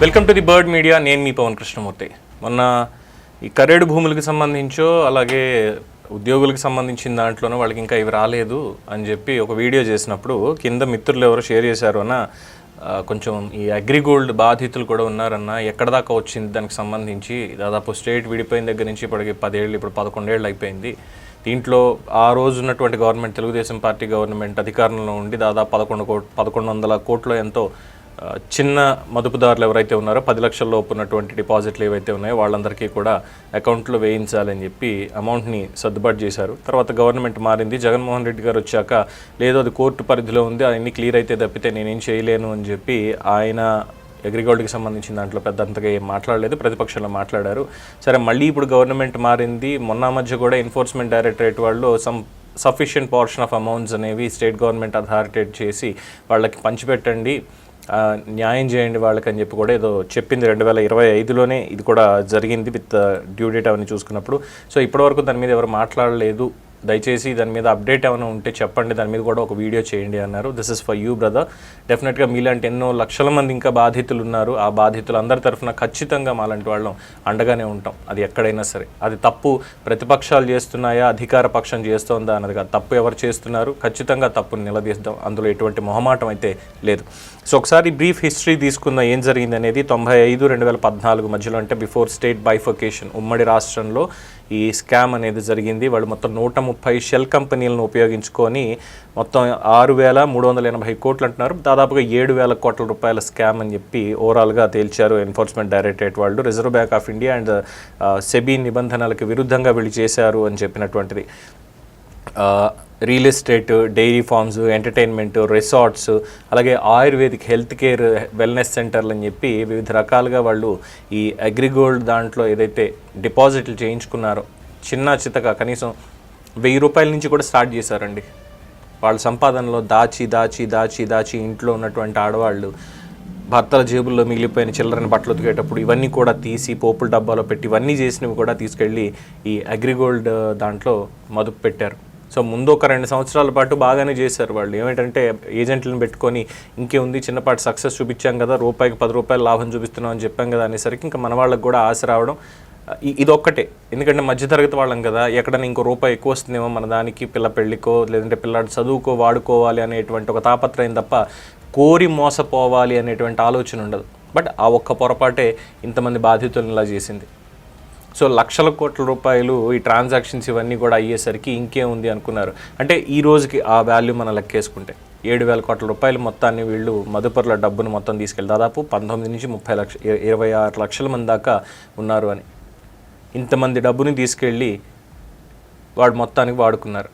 Welcome to the bird media నేను మీ పవన్ కృష్ణమూర్తి. మొన్న ఈ కరేడు భూములకు సంబంధించో అలాగే ఉద్యోగులకు సంబంధించిన దాంట్లోనో వాళ్ళకి ఇంకా ఇవి రాలేదు అని చెప్పి ఒక వీడియో చేసినప్పుడు కింద మిత్రులు ఎవరో షేర్ చేశారు అన్న కొంచెం ఈ అగ్రిగోల్డ్ బాధితులు కూడా ఉన్నారన్న ఎక్కడ దాకా వచ్చింది దానికి సంబంధించి దాదాపు స్టేట్ విడిపోయిన దగ్గర నుంచి ఇప్పటికి పదేళ్ళు ఇప్పుడు పదకొండేళ్ళు అయిపోయింది. దీంట్లో ఆ రోజు ఉన్నటువంటి గవర్నమెంట్ తెలుగుదేశం పార్టీ గవర్నమెంట్ అధికారంలో ఉండి దాదాపు పదకొండు కోట్ పదకొండు వందల కోట్లు ఎంతో చిన్న మదుపుదారులు ఎవరైతే ఉన్నారో పది లక్షల లోపు ఉన్నటువంటి డిపాజిట్లు ఏవైతే ఉన్నాయో వాళ్ళందరికీ కూడా అకౌంట్లో వేయించాలని చెప్పి అమౌంట్ని సర్దుబాటు చేశారు. తర్వాత గవర్నమెంట్ మారింది. జగన్మోహన్ రెడ్డి గారు వచ్చాక లేదో అది కోర్టు పరిధిలో ఉంది. అవన్నీ క్లియర్ అయితే తప్పితే నేనేం చేయలేను అని చెప్పి ఆయన అగ్రిగోల్డ్కి సంబంధించిన దాంట్లో పెద్ద అంతగా ఏం మాట్లాడలేదు. ప్రతిపక్షంలో మాట్లాడారు. సరే మళ్ళీ ఇప్పుడు గవర్నమెంట్ మారింది. మొన్న మధ్య కూడా ఎన్ఫోర్స్మెంట్ డైరెక్టరేట్ వాళ్ళు some sufficient portion of amounts అనేవి స్టేట్ గవర్నమెంట్ అథారిటేట్ చేసి వాళ్ళకి పంచిపెట్టండి. న్యాయం చేయండి వాళ్ళకి అని చెప్పి కూడా ఏదో చెప్పింది రెండు వేల ఇరవై ఐదులోనే ఇది కూడా జరిగింది విత్ డ్యూ డేట్ అవన్నీ చూసుకున్నప్పుడు. సో ఇప్పటివరకు దాని మీద ఎవరు మాట్లాడలేదు. దయచేసి దాని మీద అప్డేట్ ఏమైనా ఉంటే చెప్పండి. దాని మీద కూడా ఒక వీడియో చేయండి అన్నారు. This is for you brother డెఫినెట్గా మీలాంటి ఎన్నో లక్షల మంది ఇంకా బాధితులు ఉన్నారు. ఆ బాధితులు అందరి తరఫున ఖచ్చితంగా మాలాంటి వాళ్ళం అండగానే ఉంటాం. అది ఎక్కడైనా సరే. అది తప్పు ప్రతిపక్షాలు చేస్తున్నాయా అధికార పక్షం చేస్తోందా అన్నది కాదు. తప్పు ఎవరు చేస్తున్నారు? ఖచ్చితంగా తప్పును నిలదీస్తాం అందులో ఎటువంటి మొహమాటం అయితే లేదు. సో ఒకసారి బ్రీఫ్ హిస్టరీ తీసుకున్న ఏం జరిగింది అనేది తొంభై ఐదు రెండు వేల పద్నాలుగు మధ్యలో అంటే బిఫోర్ స్టేట్ బైఫర్కేషన్ ఉమ్మడి రాష్ట్రంలో ఈ స్కామ్ అనేది జరిగింది. వాళ్ళు మొత్తం నూట ముప్పై షెల్ కంపెనీలను ఉపయోగించుకొని మొత్తం ఆరు వేల మూడు వందల ఎనభై కోట్లు అంటున్నారు. దాదాపుగా ఏడు వేల కోట్ల రూపాయల స్కామ్ అని చెప్పి ఓవరాల్గా తేల్చారు ఎన్ఫోర్స్మెంట్ డైరెక్టరేట్ వాళ్ళు. Reserve Bank of India and SEBI నిబంధనలకు విరుద్ధంగా వీళ్ళు చేశారు అని చెప్పినటువంటిది. Real estate dairy farms entertainment resorts అలాగే ఆయుర్వేదిక్ హెల్త్ కేర్ వెల్నెస్ సెంటర్లు అని చెప్పి వివిధ రకాలుగా వాళ్ళు ఈ అగ్రిగోల్డ్ దాంట్లో ఏదైతే డిపాజిట్లు చేయించుకున్నారో చిన్న చితక కనీసం వెయ్యి రూపాయల నుంచి కూడా స్టార్ట్ చేశారండి. వాళ్ళ సంపాదనలో దాచి దాచి దాచి దాచి ఇంట్లో ఉన్నటువంటి ఆడవాళ్ళు భర్తల జేబుల్లో మిగిలిపోయిన చిల్లరని బట్టలు ఉతికేటప్పుడు ఇవన్నీ కూడా తీసి పోపుల డబ్బాలో పెట్టి ఇవన్నీ చేసినవి కూడా తీసుకెళ్ళి ఈ అగ్రిగోల్డ్ దాంట్లో మదుపు పెట్టారు. సో ముందు ఒక రెండు సంవత్సరాల పాటు బాగానే చేశారు వాళ్ళు. ఏమిటంటే ఏజెంట్లను పెట్టుకొని ఇంకే ఉంది చిన్నపాటి సక్సెస్ చూపించాం కదా రూపాయికి పది రూపాయలు లాభం చూపిస్తున్నాం అని చెప్పాం కదా అనేసరికి ఇంకా మన వాళ్ళకి కూడా ఆశ రావడం ఇ- ఇది ఒక్కటే ఎందుకంటే మధ్యతరగతి వాళ్ళం కదా ఎక్కడైనా ఇంకో రూపాయి ఎక్కువ వస్తుందేమో మన దానికి పిల్ల పెళ్ళికో లేదంటే పిల్లాడు చదువుకో వాడుకోవాలి అనేటువంటి ఒక తాపత్రయం తప్ప కోరి మోసపోవాలి అనేటువంటి ఆలోచన ఉండదు. బట్ ఆ ఒక్క పొరపాటే ఇంతమంది బాధితులను ఇలా చేసింది. సో లక్షల కోట్ల రూపాయలు ఈ ట్రాన్సాక్షన్స్ ఇవన్నీ కూడా అయ్యేసరికి ఇంకేముంది అనుకున్నారు. అంటే ఈ రోజుకి ఆ వాల్యూ మనం లెక్కేసుకుంటే ఏడు వేల కోట్ల రూపాయలు మొత్తాన్ని వీళ్ళు మదుపర్ల డబ్బును మొత్తం తీసుకెళ్ళి దాదాపు పంతొమ్మిది నుంచి ముప్పై లక్ష ఇరవై ఆరు లక్షల మంది దాకా ఉన్నారు అని. ఇంతమంది డబ్బుని తీసుకెళ్ళి వాడు మొత్తానికి వాడుకున్నారు.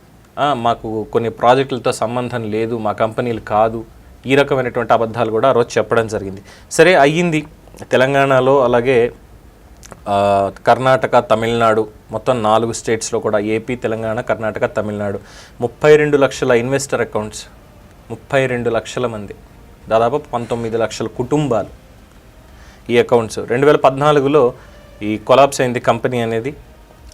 మాకు కొన్ని ప్రాజెక్టులతో సంబంధం లేదు మా కంపెనీలు కాదు ఈ రకమైనటువంటి అబద్ధాలు కూడా ఆ రోజు చెప్పడం జరిగింది. సరే అయ్యింది. తెలంగాణలో అలాగే కర్ణాటక తమిళనాడు మొత్తం నాలుగు స్టేట్స్లో కూడా ఏపీ తెలంగాణ కర్ణాటక తమిళనాడు. ముప్పై రెండు లక్షల ఇన్వెస్టర్ అకౌంట్స్ ముప్పై రెండు లక్షల మంది. దాదాపు పంతొమ్మిది లక్షల కుటుంబాలు ఈ అకౌంట్స్. రెండు వేల పద్నాలుగులో ఈ కొలాప్స్ అయింది కంపెనీ అనేది.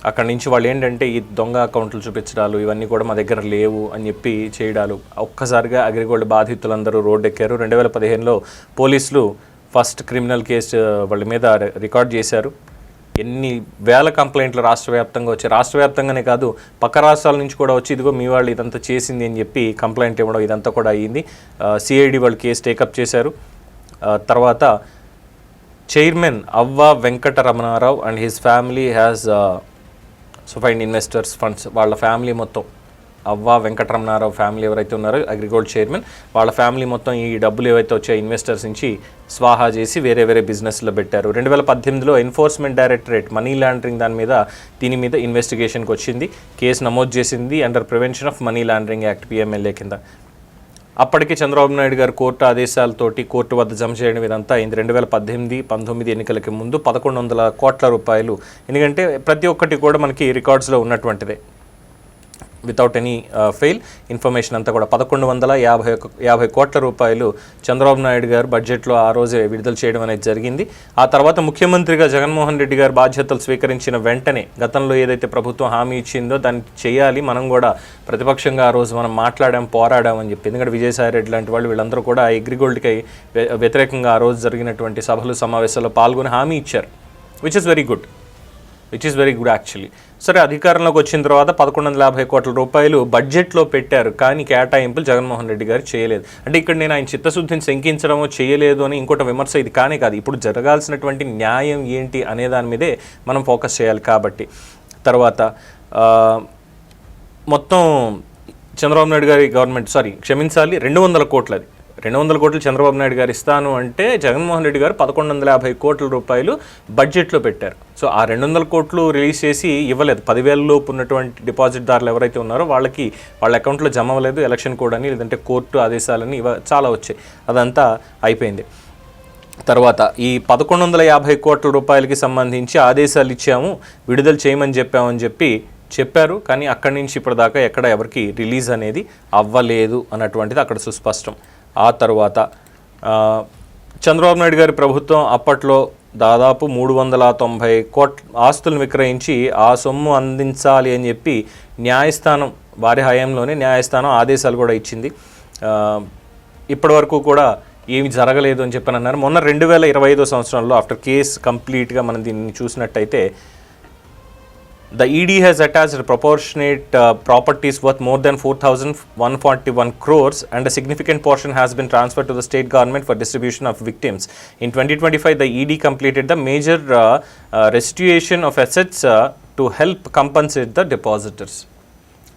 అక్కడి నుంచి వాళ్ళు ఏంటంటే ఈ దొంగ అకౌంట్లు చూపించడాలు ఇవన్నీ కూడా మా దగ్గర లేవు అని చెప్పి చేయడాలు. ఒక్కసారిగా అగ్రిగోల్డ్ బాధితులందరూ రోడ్డు ఎక్కారు రెండు వేల పదిహేనులో పోలీసులు ఫస్ట్ క్రిమినల్ కేసు వాళ్ళ మీద రికార్డ్ చేశారు. ఎన్ని వేల కంప్లైంట్లు రాష్ట్ర వ్యాప్తంగా వచ్చాయి. రాష్ట్ర వ్యాప్తంగానే కాదు పక్క రాష్ట్రాల నుంచి కూడా వచ్చి ఇదిగో మీ వాళ్ళు ఇదంతా చేసింది అని చెప్పి కంప్లైంట్ ఇవ్వడం ఇదంతా కూడా అయ్యింది. సిఐడి వాళ్ళు కేసు టేకప్ చేశారు. తర్వాత chairman Avva Venkataramana Rao and his family has siphoned investors funds వాళ్ళ ఫ్యామిలీ మొత్తం అవ్వ వెంకటరమణారావు ఫ్యామిలీ ఎవరైతే ఉన్నారో అగ్రిగోల్డ్ చైర్మన్ వాళ్ళ ఫ్యామిలీ మొత్తం ఈ డబ్బులు ఏవైతే వచ్చాయో ఇన్వెస్టర్స్ నుంచి స్వాహా చేసి వేరే వేరే బిజినెస్లో పెట్టారు. రెండు వేల పద్దెనిమిదిలో ఎన్ఫోర్స్మెంట్ డైరెక్టరేట్ మనీ లాండరింగ్ దాని మీద దీని మీద ఇన్వెస్టిగేషన్కి వచ్చింది. కేసు నమోదు చేసింది under prevention of money laundering act PMLA కింద. అప్పటికే చంద్రబాబు నాయుడు గారు కోర్టు ఆదేశాలతోటి కోర్టు వద్ద జమ చేయడం ఇదంతా అయింది. రెండు వేల పద్దెనిమిది పంతొమ్మిది ఎన్నికలకి ముందు పదకొండు వందల కోట్ల రూపాయలు. ఎందుకంటే ప్రతి ఒక్కటి కూడా మనకి రికార్డ్స్లో ఉన్నటువంటిదే. వితౌట్ ఎనీ ఫెయిల్ ఇన్ఫర్మేషన్ అంతా కూడా పదకొండు వందల యాభై యాభై కోట్ల రూపాయలు చంద్రబాబు నాయుడు గారు బడ్జెట్లో ఆ రోజే విడుదల చేయడం అనేది జరిగింది. ఆ తర్వాత ముఖ్యమంత్రిగా జగన్మోహన్ రెడ్డి గారు బాధ్యతలు స్వీకరించిన వెంటనే గతంలో ఏదైతే ప్రభుత్వం హామీ ఇచ్చిందో దాన్ని చేయాలి. మనం కూడా ప్రతిపక్షంగా ఆ రోజు మనం మాట్లాడాం పోరాడాం అని చెప్పి. ఎందుకంటే విజయసాయి రెడ్డి లాంటి వాళ్ళు వీళ్ళందరూ కూడా అగ్రిగోల్డ్కి వ్యతిరేకంగా ఆ రోజు జరిగినటువంటి సభలు సమావేశాల్లో పాల్గొని హామీ ఇచ్చారు. Which is very good which is very good actually సరే అధికారంలోకి వచ్చిన తర్వాత పదకొండు వందల యాభై కోట్ల రూపాయలు బడ్జెట్లో పెట్టారు కానీ కేటాయింపులు జగన్మోహన్ రెడ్డి గారు చేయలేదు. అంటే ఇక్కడ నేను ఆయన చిత్తశుద్ధిని శంకించడమో చేయలేదు అని ఇంకోటి విమర్శ ఇది కానే కాదు. ఇప్పుడు జరగాల్సినటువంటి న్యాయం ఏంటి అనే దాని మీదే మనం ఫోకస్ చేయాలి కాబట్టి. తర్వాత మొత్తం చంద్రబాబు నాయుడు గారి గవర్నమెంట్ సారీ క్షమించాలి రెండు వందల కోట్లది. రెండు వందల కోట్లు చంద్రబాబు నాయుడు గారు ఇస్తాను అంటే జగన్మోహన్ రెడ్డి గారు పదకొండు వందల యాభై కోట్ల రూపాయలు బడ్జెట్లో పెట్టారు. సో ఆ రెండు వందల కోట్లు రిలీజ్ చేసి ఇవ్వలేదు. పదివేల లోపు ఉన్నటువంటి డిపాజిట్దారులు ఎవరైతే ఉన్నారో వాళ్ళకి వాళ్ళ అకౌంట్లో జమ అవ్వలేదు. ఎలక్షన్ కోడ్ అని లేదంటే కోర్టు ఆదేశాలని ఇవ చాలా వచ్చాయి. అదంతా అయిపోయింది. తర్వాత ఈ పదకొండు వందల యాభై కోట్ల రూపాయలకి సంబంధించి ఆదేశాలు ఇచ్చాము. విడుదల చేయమని చెప్పామని చెప్పి చెప్పారు కానీ అక్కడి నుంచి ఇప్పటిదాకా ఎక్కడ ఎవరికి రిలీజ్ అనేది అవ్వలేదు అన్నటువంటిది అక్కడ సుస్పష్టం. ఆ తర్వాత చంద్రబాబు నాయుడు గారి ప్రభుత్వం అప్పట్లో దాదాపు మూడు వందల తొంభై కోట్ల ఆస్తులను విక్రయించి ఆ సొమ్ము అందించాలి అని చెప్పి న్యాయస్థానం వారి హయాంలోనే న్యాయస్థానం ఆదేశాలు కూడా ఇచ్చింది. ఇప్పటివరకు కూడా ఏమి జరగలేదు అని చెప్పని అన్నారు. మొన్న రెండు వేల ఇరవై ఐదో సంవత్సరంలో ఆఫ్టర్ కేస్ కంప్లీట్గా మనం దీన్ని చూసినట్టయితే The ED has attached proportionate uh, properties worth more than 4,141 crores, and a significant portion has been transferred to the state government for distribution of victims. In 2025, the ED completed the major uh, uh, restitution of assets uh, to help compensate the depositors.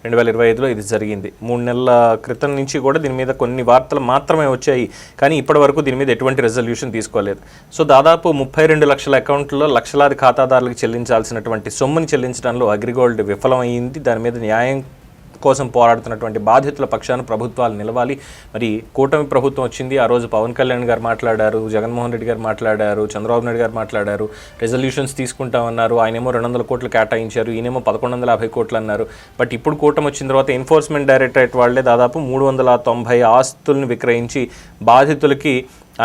రెండు వేల ఇరవై ఐదులో ఇది జరిగింది. మూడు నెలల క్రితం నుంచి కూడా దీని మీద కొన్ని వార్తలు మాత్రమే వచ్చాయి. కానీ ఇప్పటి వరకు దీని మీద ఎటువంటి రెజల్యూషన్ తీసుకోలేదు. సో దాదాపు ముప్పై రెండు లక్షల అకౌంట్లో లక్షలాది ఖాతాదారులకు చెల్లించాల్సినటువంటి సొమ్ముని చెల్లించడంలో అగ్రిగోల్డ్ విఫలమైంది. దాని మీద న్యాయం కోసం పోరాడుతున్నటువంటి బాధితుల పక్షాన ప్రభుత్వాలు నిలవాలి. మరి కూటమి ప్రభుత్వం వచ్చింది. ఆ రోజు పవన్ కళ్యాణ్ గారు మాట్లాడారు జగన్మోహన్ రెడ్డి గారు మాట్లాడారు చంద్రబాబు నాయుడు గారు మాట్లాడారు. రెజల్యూషన్స్ తీసుకుంటామన్నారు. ఆయనేమో రెండు వందల కోట్లు కేటాయించారు. ఈయనేమో పదకొండు వందల యాభై కోట్లు అన్నారు. బట్ ఇప్పుడు కూటమి వచ్చిన తర్వాత ఎన్ఫోర్స్మెంట్ డైరెక్టరేట్ వాళ్ళే దాదాపు మూడు వందల తొంభై ఆస్తులను విక్రయించి బాధితులకి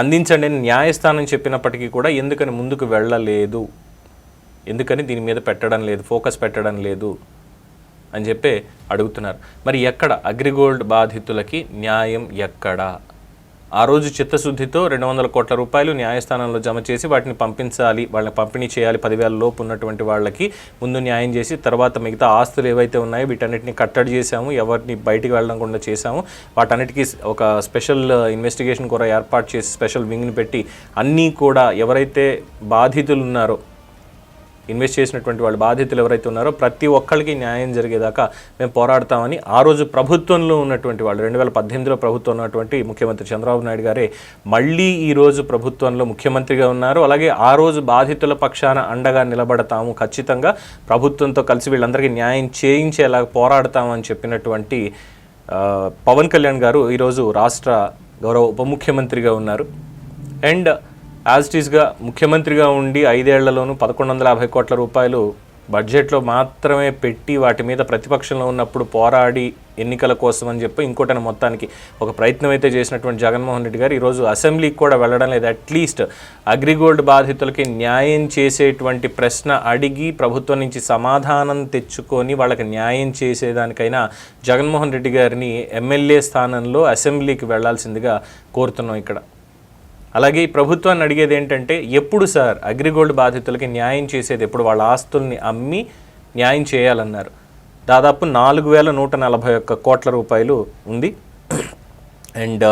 అందించండి అని న్యాయస్థానం చెప్పినప్పటికీ కూడా ఎందుకని ముందుకు వెళ్ళలేదు? ఎందుకని దీని మీద పెట్టడం లేదు? ఫోకస్ పెట్టడం లేదు? అని చెప్పి అడుగుతున్నారు. మరి ఎక్కడ? అగ్రిగోల్డ్ బాధితులకి న్యాయం ఎక్కడ? ఆ రోజు చిత్తశుద్ధితో రెండు వందల కోట్ల రూపాయలు న్యాయస్థానంలో జమ చేసి వాటిని పంపించాలి వాళ్ళని పంపిణీ చేయాలి పదివేల లోపు ఉన్నటువంటి వాళ్ళకి ముందు న్యాయం చేసి తర్వాత మిగతా ఆస్తులు ఏవైతే ఉన్నాయో వీటన్నిటిని కట్టడి చేశాము ఎవరిని బయటికి వెళ్ళకుండా చేశాము. వాటన్నిటికీ ఒక స్పెషల్ ఇన్వెస్టిగేషన్ కూడా ఏర్పాటు చేసి స్పెషల్ వింగ్ని పెట్టి అన్నీ కూడా ఎవరైతే బాధితులు ఉన్నారో ఇన్వెస్ట్ చేసినటువంటి వాళ్ళు బాధితులు ఎవరైతే ఉన్నారో ప్రతి ఒక్కరికి న్యాయం జరిగేదాకా మేము పోరాడతామని ఆ రోజు ప్రభుత్వంలో ఉన్నటువంటి వాళ్ళు రెండు వేల పద్దెనిమిదిలో ప్రభుత్వం ఉన్నటువంటి ముఖ్యమంత్రి చంద్రబాబు నాయుడు గారే మళ్ళీ ఈ రోజు ప్రభుత్వంలో ముఖ్యమంత్రిగా ఉన్నారు. అలాగే ఆ రోజు బాధితుల పక్షాన అండగా నిలబడతాము ఖచ్చితంగా. ప్రభుత్వంతో కలిసి వీళ్ళందరికీ న్యాయం చేయించేలా పోరాడతామని చెప్పినటువంటి పవన్ కళ్యాణ్ గారు ఈరోజు రాష్ట్ర గౌరవ ఉప ముఖ్యమంత్రిగా ఉన్నారు. అండ్ యాజ్ ఇట్ ముఖ్యమంత్రిగా ఉండి ఐదేళ్ళలోనూ పదకొండు వందల యాభై కోట్ల రూపాయలు బడ్జెట్లో మాత్రమే పెట్టి వాటి మీద ప్రతిపక్షంలో ఉన్నప్పుడు పోరాడి ఎన్నికల కోసం అని చెప్పి ఇంకోటని మొత్తానికి ఒక ప్రయత్నం అయితే చేసినటువంటి జగన్మోహన్ రెడ్డి గారు ఈరోజు అసెంబ్లీకి కూడా వెళ్ళడం లేదు. అట్లీస్ట్ అగ్రిగోల్డ్ బాధితులకి న్యాయం చేసేటువంటి ప్రశ్న అడిగి ప్రభుత్వం నుంచి సమాధానం తెచ్చుకొని వాళ్ళకి న్యాయం చేసేదానికైనా జగన్మోహన్ రెడ్డి గారిని ఎమ్మెల్యే స్థానంలో అసెంబ్లీకి వెళ్ళాల్సిందిగా కోరుతున్నాం ఇక్కడ. అలాగే ఈ ప్రభుత్వాన్ని అడిగేది ఏంటంటే ఎప్పుడు సార్ అగ్రిగోల్డ్ బాధితులకి న్యాయం చేసేది ఎప్పుడు వాళ్ళ ఆస్తుల్ని అమ్మి న్యాయం చేయాలన్నారు. దాదాపు నాలుగు వేల నూట నలభై ఒక్క కోట్ల రూపాయలు ఉంది. అండ్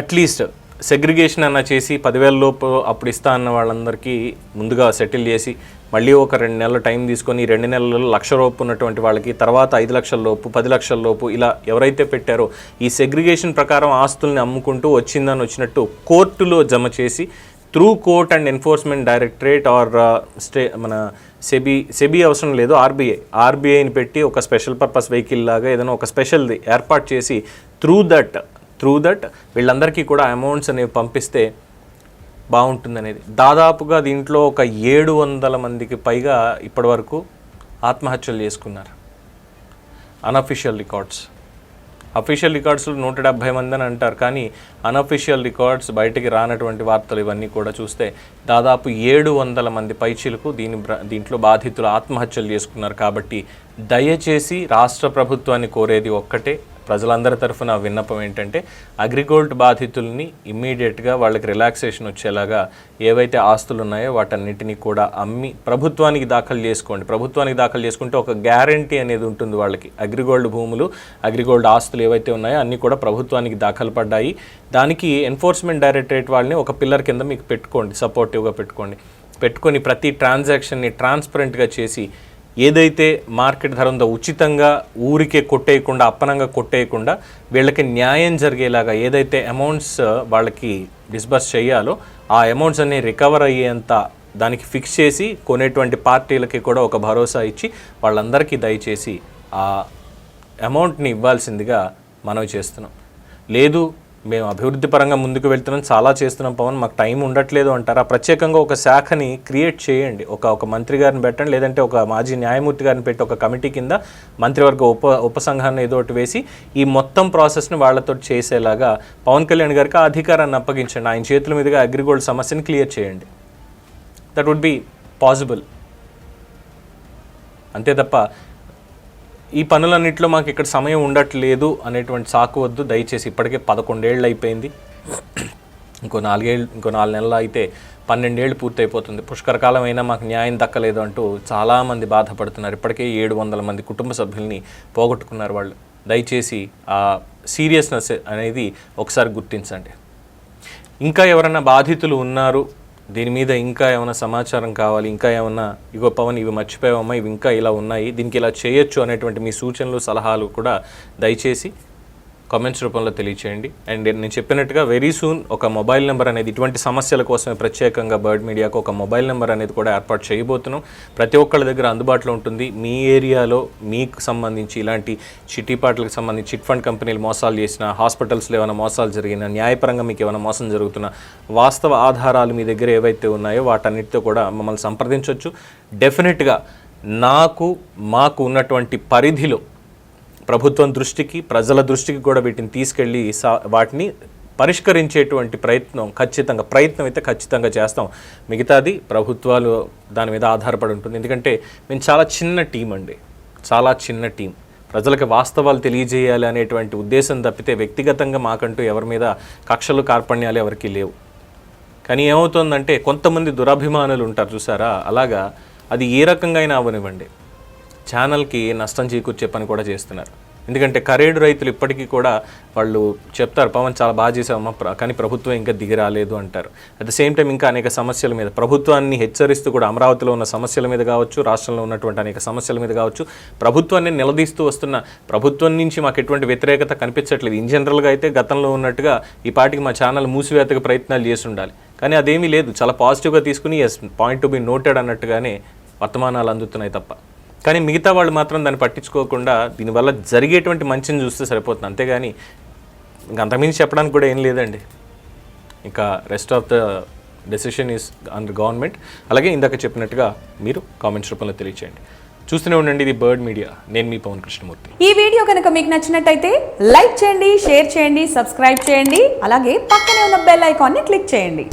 అట్లీస్ట్ సెగ్రిగేషన్ అన్న చేసి పదివేల లోపు అప్పుడు ఇస్తా అన్న వాళ్ళందరికీ ముందుగా సెటిల్ చేసి మళ్ళీ ఒక రెండు నెలల టైం తీసుకొని రెండు నెలల్లో లక్ష లోపు ఉన్నటువంటి వాళ్ళకి తర్వాత ఐదు లక్షల లోపు పది లక్షల లోపు ఇలా ఎవరైతే పెట్టారో ఈ సెగ్రిగేషన్ ప్రకారం ఆస్తుల్ని అమ్ముకుంటూ వచ్చిందని వచ్చినట్టు కోర్టులో జమ చేసి through court and enforcement directorate or stay మన సెబీ సెబీ అవసరం లేదు ఆర్బీఐ. ఆర్బీఐని పెట్టి ఒక స్పెషల్ పర్పస్ వెహికల్ లాగా ఏదైనా ఒక స్పెషల్ది ఏర్పాటు చేసి త్రూ దట్ త్రూ దట్ వీళ్ళందరికీ కూడా అమౌంట్స్ అనేవి పంపిస్తే బాగుంటుందనేది. దాదాపుగా దీంట్లో ఒక ఏడు వందల మందికి పైగా ఇప్పటివరకు ఆత్మహత్యలు చేసుకున్నారు. అనఫిషియల్ రికార్డ్స్ అఫీషియల్ రికార్డ్స్లో నూట డెబ్భై మంది అని అంటారు. కానీ అనఫిషియల్ రికార్డ్స్ బయటికి రానటువంటి వార్తలు ఇవన్నీ కూడా చూస్తే దాదాపు ఏడు వందల మంది పైచీలకు దీని బ్ర- దీంట్లో బాధితులు ఆత్మహత్యలు చేసుకున్నారు కాబట్టి దయచేసి రాష్ట్ర ప్రభుత్వాన్ని కోరేది ఒక్కటే. ప్రజలందరి తరఫున విన్నపం ఏంటంటే అగ్రిగోల్డ్ బాధితుల్ని ఇమ్మీడియట్గా వాళ్ళకి రిలాక్సేషన్ వచ్చేలాగా ఏవైతే ఆస్తులు ఉన్నాయో వాటన్నిటిని కూడా అమ్మి ప్రభుత్వానికి దాఖలు చేసుకోండి. ప్రభుత్వానికి దాఖలు చేసుకుంటే ఒక గ్యారంటీ అనేది ఉంటుంది వాళ్ళకి. అగ్రిగోల్డ్ భూములు అగ్రిగోల్డ్ ఆస్తులు ఏవైతే ఉన్నాయో అన్నీ కూడా ప్రభుత్వానికి దాఖలు పడ్డాయి. దానికి ఎన్ఫోర్స్మెంట్ డైరెక్టరేట్ వాళ్ళని ఒక పిల్లర్ కింద మీకు పెట్టుకోండి సపోర్ట్ సపోర్టివ్గా పెట్టుకోండి. పెట్టుకొని ప్రతి ట్రాన్సాక్షన్ని ట్రాన్స్పరెంట్గా చేసి ఏదైతే మార్కెట్ ధర ఉందో ఉచితంగా ఊరికే కొట్టేయకుండా అప్పనంగా కొట్టేయకుండా వీళ్ళకి న్యాయం జరిగేలాగా ఏదైతే అమౌంట్స్ వాళ్ళకి డిస్బర్స్ చేయాలో ఆ అమౌంట్స్ అన్ని రికవర్ అయ్యేంత దానికి ఫిక్స్ చేసి కొనేటువంటి పార్టీలకి కూడా ఒక భరోసా ఇచ్చి వాళ్ళందరికీ దయచేసి ఆ అమౌంట్ని ఇవ్వాల్సిందిగా మనవి చేస్తున్నాం. లేదు మేము అభివృద్ధి పరంగా ముందుకు వెళ్తున్నాం చాలా చేస్తున్నాం పవన్ మాకు టైం ఉండట్లేదు అంటారా. ప్రత్యేకంగా ఒక శాఖని క్రియేట్ చేయండి. ఒక ఒక మంత్రి గారిని పెట్టండి లేదంటే ఒక మాజీ న్యాయమూర్తి గారిని పెట్టి ఒక కమిటీ కింద మంత్రివర్గ ఉప ఉపసంఘాన్ని ఏదో ఒకటి వేసి ఈ మొత్తం ప్రాసెస్ని వాళ్ళతో చేసేలాగా పవన్ కళ్యాణ్ గారికి ఆ అధికారాన్ని అప్పగించండి. ఆయన చేతుల మీదుగా అగ్రిగోల్డ్ సమస్యని క్లియర్ చేయండి. దట్ వుడ్ బి పాసిబుల్ అంతే తప్ప ఈ పనులన్నింటిలో మాకు ఇక్కడ సమయం ఉండట్లేదు అనేటువంటి సాకు వద్దు. దయచేసి ఇప్పటికే పదకొండేళ్ళు అయిపోయింది ఇంకో నాలుగేళ్ళు ఇంకో నాలుగు నెలలు అయితే పన్నెండేళ్ళు పూర్తయిపోతుంది. పుష్కరకాలం అయినా మాకు న్యాయం దక్కలేదు అంటూ చాలామంది బాధపడుతున్నారు. ఇప్పటికే ఏడు వందల మంది కుటుంబ సభ్యుల్ని పోగొట్టుకున్నారు వాళ్ళు. దయచేసి ఆ సీరియస్నెస్ అనేది ఒకసారి గుర్తించండి. ఇంకా ఎవరైనా బాధితులు ఉన్నారు దీని మీద ఇంకా ఏమైనా సమాచారం కావాలి ఇంకా ఏమైనా ఇగో పవన్ ఇవి మర్చిపోయావమ్మా ఇవి ఇంకా ఇలా ఉన్నాయి దీనికి ఇలా చేయొచ్చు అనేటువంటి మీ సూచనలు సలహాలు కూడా దయచేసి కామెంట్స్ రూపంలో తెలియచేయండి. అండ్ నేను చెప్పినట్టుగా వెరీ సూన్ ఒక మొబైల్ నెంబర్ అనేది ఇటువంటి సమస్యల కోసమే ప్రత్యేకంగా బర్డ్ మీడియాకు ఒక మొబైల్ నెంబర్ అనేది కూడా ఏర్పాటు చేయబోతున్నాం. ప్రతి ఒక్కళ్ళ దగ్గర అందుబాటులో ఉంటుంది. మీ ఏరియాలో మీకు సంబంధించి ఇలాంటి చిట్టిపాట్లకు సంబంధించి చిట్ ఫండ్ కంపెనీలు మోసాలు చేసిన హాస్పిటల్స్లో ఏమైనా మోసాలు జరిగిన న్యాయపరంగా మీకు ఏమైనా మోసం జరుగుతున్న వాస్తవ ఆధారాలు మీ దగ్గర ఏవైతే ఉన్నాయో వాటన్నిటితో కూడా మమ్మల్ని సంప్రదించవచ్చు డెఫినెట్గా నాకు మాకు ఉన్నటువంటి పరిధిలో ప్రభుత్వం దృష్టికి ప్రజల దృష్టికి కూడా వీటిని తీసుకెళ్ళి సా- వాటిని పరిష్కరించేటువంటి ప్రయత్నం ఖచ్చితంగా ప్రయత్నం అయితే ఖచ్చితంగా చేస్తాం. మిగతాది ప్రభుత్వాలు దాని మీద ఆధారపడి ఉంటుంది. ఎందుకంటే మేము చాలా చిన్న టీం అండి. చాలా చిన్న టీం. ప్రజలకు వాస్తవాలు తెలియజేయాలి అనేటువంటి ఉద్దేశం తప్పితే వ్యక్తిగతంగా మాకంటూ ఎవరి మీద కక్షలు కార్పణ్యాలు ఎవరికీ లేవు. కానీ ఏమవుతుందంటే కొంతమంది దురభిమానులు ఉంటారు చూసారా? అలాగా అది ఏ రకంగా అయినా అవనివ్వండి ఛానల్కి నష్టం చేకూర్చే పని కూడా చేస్తున్నారు. ఎందుకంటే కరేడు రైతులు ఇప్పటికీ కూడా వాళ్ళు చెప్తారు పవన్ చాలా బాగా చేసామమ్మా కానీ ప్రభుత్వం ఇంకా దిగి రాలేదు అంటారు. అట్ ద సేమ్ టైం ఇంకా అనేక సమస్యల మీద ప్రభుత్వాన్ని హెచ్చరిస్తూ కూడా అమరావతిలో ఉన్న సమస్యల మీద కావచ్చు రాష్ట్రంలో ఉన్నటువంటి అనేక సమస్యల మీద కావచ్చు ప్రభుత్వాన్ని నిలదీస్తూ వస్తున్న ప్రభుత్వం నుంచి మాకు ఎటువంటి వ్యతిరేకత కనిపించట్లేదు. ఇన్ జనరల్గా అయితే గతంలో ఉన్నట్టుగా ఈ పాటికి మా ఛానల్ మూసివేతకు ప్రయత్నాలు చేసి ఉండాలి కానీ అదేమీ లేదు చాలా పాజిటివ్గా తీసుకుని as point to be noted అన్నట్టుగానే వర్తమానాలు అందుతున్నాయి తప్ప. కానీ మిగతా వాళ్ళు మాత్రం దాన్ని పట్టించుకోకుండా దీనివల్ల జరిగేటువంటి మంచిని చూస్తే సరిపోతుంది. అంతేగాని ఇంక అంతకుమించి చెప్పడానికి కూడా ఏం లేదండి. ఇంకా rest of the decision is under government అలాగే ఇందాక చెప్పినట్టుగా మీరు కామెంట్స్ రూపంలో తెలియచేయండి. చూస్తూనే ఉండండి ఇది బర్డ్ మీడియా నేను మీ పవన్ కృష్ణమూర్తి. ఈ వీడియో కనుక మీకు నచ్చినట్టయితే లైక్ చేయండి షేర్ చేయండి సబ్స్క్రైబ్ చేయండి అలాగే పక్కనే ఉన్న బెల్ ఐకాన్ని క్లిక్ చేయండి.